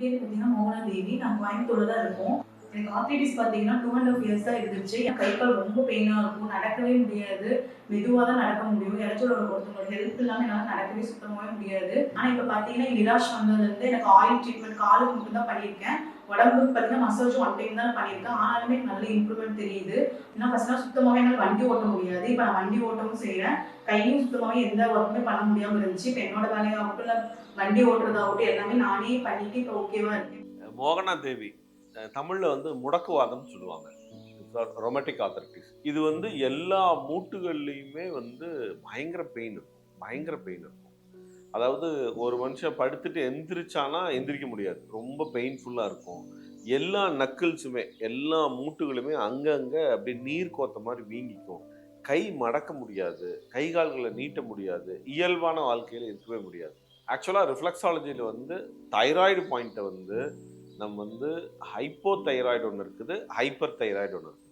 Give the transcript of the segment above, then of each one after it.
பேர் பார்த்தீங்கன்னா மோகனா தேவி நான் கோயம்புத்தூர்ல தான் இருக்கோம். எனக்கு ஆர்த்திடிஸ் பார்த்தீங்கன்னா டூ அண்ட் ஹாஃப் இயர்ஸ் தான் இருந்துச்சு. என் கை கால் ரொம்ப பெயினாக இருக்கும். நடக்கவே முடியாது. மெதுவாக தான் நடக்க முடியும். யாராச்சும் ஒரு ஒருத்தவங்களோட ஹெல்த் இல்லாமல் என்னால் நடக்கவே சுத்தமாகவே முடியாது. ஆனால் இப்போ பார்த்தீங்கன்னா நிராஷ் வந்ததுலேருந்து எனக்கு ஆயில் ட்ரீட்மெண்ட் காலுக்கு மட்டும் தான் பண்ணியிருக்கேன். உடம்புக்கு பார்த்தீங்கன்னா மசாஜ் ஒன் டைம் தான் பண்ணியிருக்கேன். ஆனாலுமே எனக்கு நல்ல இம்ப்ரூவ்மெண்ட் தெரியுது. ஏன்னா ஃபர்ஸ்ட்லாம் சுத்தமாகவே என்னால் வண்டி ஓட்ட முடியாது. இப்போ நான் வண்டி ஓட்டவும் செய்கிறேன் கையும் சுத்தமாகவே எந்த ஒர்க்குமே பண்ண முடியாமல் இருந்துச்சு. இப்போ என்னோட வேலையாகட்டும் இல்லை வண்டி ஓட்டுறதாகட்டும் எல்லாமே நானே பண்ணிட்டு இப்போ ஓகேவா இருக்கேன். மோகனா தேவி. தமிழில் வந்து முடக்குவாதம் சொல்லுவாங்க. ரொமட்டிக் ஆத்தரிட்டிஸ் இது வந்து எல்லா மூட்டுகள்லையுமே வந்து பயங்கர பெயின் இருக்கும். பயங்கர பெயின் இருக்கும். அதாவது ஒரு மனுஷன் படுத்துட்டு எந்திரிச்சானா எந்திரிக்க முடியாது. ரொம்ப பெயின்ஃபுல்லாக இருக்கும். எல்லா நக்கிள்ஸுமே எல்லா மூட்டுகளுமே அங்கங்கே அப்படியே நீர் கோத்த மாதிரி வீங்கிக்கும். கை மடக்க முடியாது. கை கால்களை நீட்ட முடியாது. இயல்பான வாழ்க்கையில் இருக்கவே முடியாது. ஆக்சுவலாக ரிஃப்ளெக்ஸாலஜியில் வந்து தைராய்டு பாயிண்ட்டை வந்து நம்ம வந்து ஹைப்போ தைராய்டு ஒன்று இருக்குது ஹைப்பர் தைராய்டு ஒன்று இருக்குது.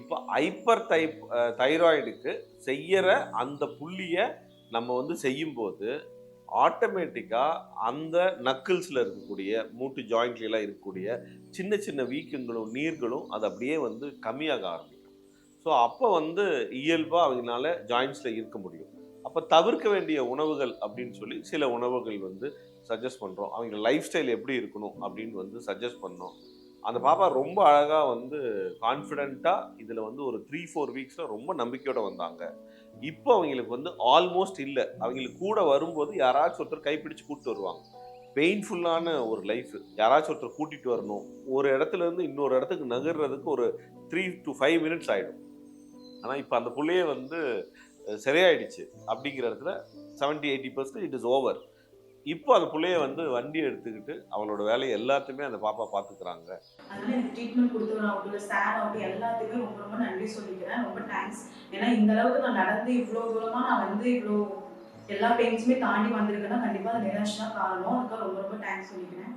இப்போ ஹைப்பர் தை தைராய்டுக்கு செய்கிற அந்த புள்ளியை நம்ம வந்து செய்யும்போது ஆட்டோமேட்டிக்காக அந்த நக்கிள்ஸில் இருக்கக்கூடிய மூட்டு ஜாயிண்ட்லாம் இருக்கக்கூடிய சின்ன சின்ன வீக்கங்களும் நீர்களும் அது அப்படியே வந்து கம்மியாக ஆரம்பிக்கும். ஸோ அப்போ வந்து இயல்பாக அவங்களால ஜாயின்ஸில் இருக்க முடியும். அப்போ தவிர்க்க வேண்டிய உணவுகள் அப்படின்னு சொல்லி சில உணவுகள் வந்து சஜஸ்ட் பண்ணுறோம் அவங்க லைஃப் ஸ்டைல் எப்படி இருக்கணும் அப்படின்னு வந்து சஜஸ்ட் பண்ணோம். அந்த பாப்பா ரொம்ப அழகாக வந்து கான்ஃபிடெண்ட்டாக இதில் வந்து ஒரு த்ரீ ஃபோர் வீக்ஸில் ரொம்ப நம்பிக்கையோடு வந்தாங்க. இப்போ அவங்களுக்கு வந்து ஆல்மோஸ்ட் இல்லை. அவங்களுக்கு கூட வரும்போது யாராச்சும் ஒருத்தர் கைப்பிடிச்சு கூப்பிட்டு வருவாங்க. பெயின்ஃபுல்லான ஒரு லைஃப் யாராச்சும் ஒருத்தர் கூட்டிகிட்டு வரணும். ஒரு இடத்துல இருந்து இன்னொரு இடத்துக்கு நகர்றதுக்கு ஒரு த்ரீ டு ஃபைவ் மினிட்ஸ் ஆகிடும் ஆனால் இப்போ அந்த பிள்ளையே வந்து சரியாயிடுச்சு அப்படிங்கிற இடத்துல seventy eighty percent it is over இப்போ அந்த பிள்ளைய வந்து வண்டி எடுத்துக்கிட்டு அவளோட வேலையை எல்லாத்தையுமே அந்த பாப்பா பார்த்துக்கிறாங்க. அதனால எனக்கு ட்ரீட்மெண்ட் சார் எல்லாத்துக்குமே ரொம்ப ரொம்ப நன்றி சொல்லிக்கிறேன். ரொம்ப தேங்க்ஸ் ஏன்னா இந்த அளவுக்கு நான் நடந்து இவ்வளோ தூரமாக நான் வந்து இவ்வளோ எல்லா பெயின்ஸுமே தாண்டி வந்திருக்கேன்னா கண்டிப்பாக அது நிராஷ் தான் காரணம். அதுக்காக ரொம்ப ரொம்ப தேங்க்ஸ் சொல்லிக்கிறேன்.